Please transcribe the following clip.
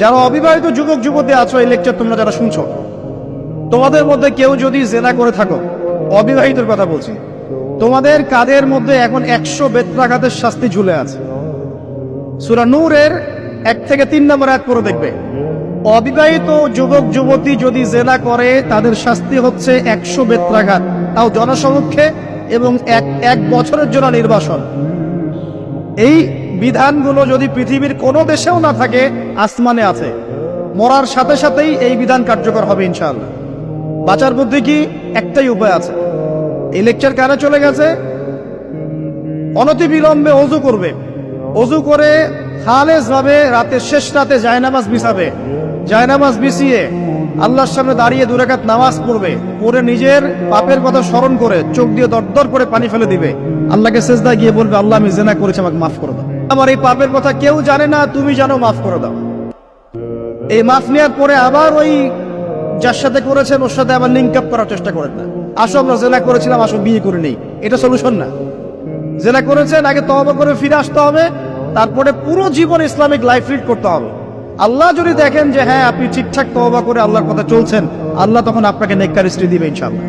যারা অবিবাহিত যুবক, যুবতী আছো, এই লেকচার তোমরা যারা শুনছো, তোমাদের মধ্যে কেউ যদি জেনা করে থাকো, অবিবাহিতের কথা বলছি, তোমাদের কাদের মধ্যে এখন একশো বেত্রাঘাতের শাস্তি ঝুলে আছে? সুরা নূরের এক থেকে তিন নম্বর এক করে দেখবে, অবিবাহিত যুবক, যুবতী যদি জেনা করে, তাদের শাস্তি হচ্ছে একশো বেত্রাঘাত। তাও জনসমক্ষে এবং এক এক বছরের জন্য নির্বাসন। এই বিধানগুলো যদি পৃথিবীর কোনো দেশেও না থাকে, আসমানে আছে। মরার সাথে সাথেই এই বিধান কার্যকর হবে ইনশাআল্লাহ। বাঁচার বুদ্ধি কি? একটাই উপায় আছে। এই লেকচার কারে চলে গেছে? অনতিবিলম্বে অজু করবে। অজু করে খালেজ ভাবে রাতের শেষ রাতে জায়নামাজ বিছাবে। জায়নামাজ বিছিয়ে আল্লাহর সামনে দাঁড়িয়ে দুরাকাত নামাজ পড়বে। পড়ে নিজের পাপের কথা স্মরণ করে চোখ দিয়ে দরদর করে পানি ফেলে দিবে। আল্লাহকে সেজদা গিয়ে বলবে, আল্লাহ, আমি জেনা করেছি, আমাকে মাফ করে দাও। আমার এই পাপের কথা কেউ জানে না, তুমি জানো, মাফ করে দাও। এই মাফ নেওয়ার পরে আবার ওই যার সাথে করেছেন, ওর সাথে আবার লিঙ্ক আপ করার চেষ্টা করেন না। আসো আমরা জেনা করেছিলাম, আসো, বিয়ে করে নেই। এটা সলিউশন না। জেনা করেছেন, আগে তওবা করে ফিরে আসতে হবে, তারপরে পুরো জীবন ইসলামিক লাইফ লিড করতে হবে। আল্লাহ যদি দেখেন যে হ্যাঁ আপনি ঠিকঠাক তওবা করে আল্লাহর কথা চলছেন, আল্লাহ তখন আপনাকে নেককার স্ত্রী দিবে, ইনশাআল্লাহ।